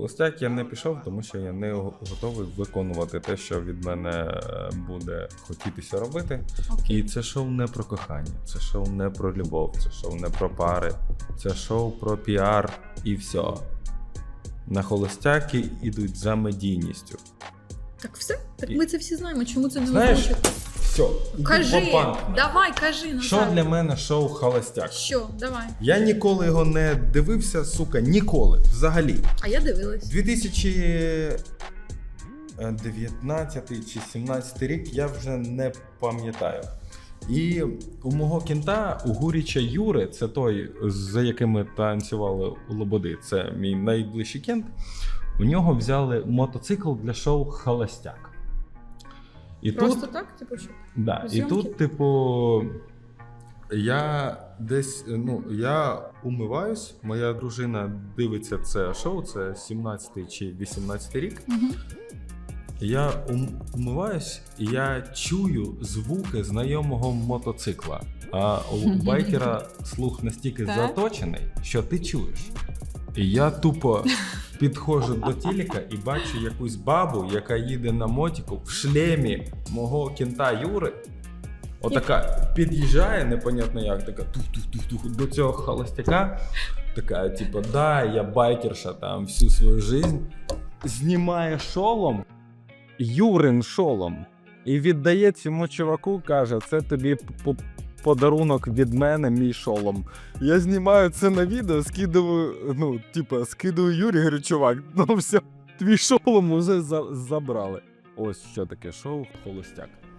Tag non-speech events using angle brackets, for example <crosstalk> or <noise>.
Холостяк я не пішов, тому що я не готовий виконувати те, що від мене е, буде хотітися робити. І це шоу не про кохання, це шоу не про любов, це шоу не про пари, це шоу про піар і все. На холостяки ідуть за медійністю. Так все? Так ми це всі знаємо. Чому це не Знаєш? Все. Кажи, давай, кажи Що Назар. для мене шоу Холостяк? Що? Давай. Я ніколи його не дивився, сука, ніколи. Взагалі. А я дивилась. 2019 чи 17 рік я вже не пам'ятаю. І у мого кінта, у Гуріча Юри, це той, за яким ми танцювали у Лободи, це мій найближчий кент. У нього взяли мотоцикл для шоу Холостяк. І Просто тут, так, типу, що? да, і зйомки? тут, типу, я десь, ну, я умиваюсь, моя дружина дивиться це шоу, це 17 чи 18 рік. Угу. Я умиваюсь, і я чую звуки знайомого мотоцикла. А у <laughs> байкера слух настільки Так. заточений, що ти чуєш. І я тупо підходжу до тіліка і бачу якусь бабу, яка їде на мотіку в шлемі мого кінта Юри. Отака під'їжджає, непонятно як, така тух-тух-тух-тух до цього холостяка. Така, типу, да, я байкерша там всю свою жизнь. Знімає шолом, Юрин шолом. І віддає цьому чуваку, каже: це тобі подарунок від мене, мій шолом. Я знімаю це на відео, скидую, ну, типа, скидую Юрі, говорю, чувак, <laughs> ну все, твій шолом уже за- забрали. Ось що таке шоу Холостяк.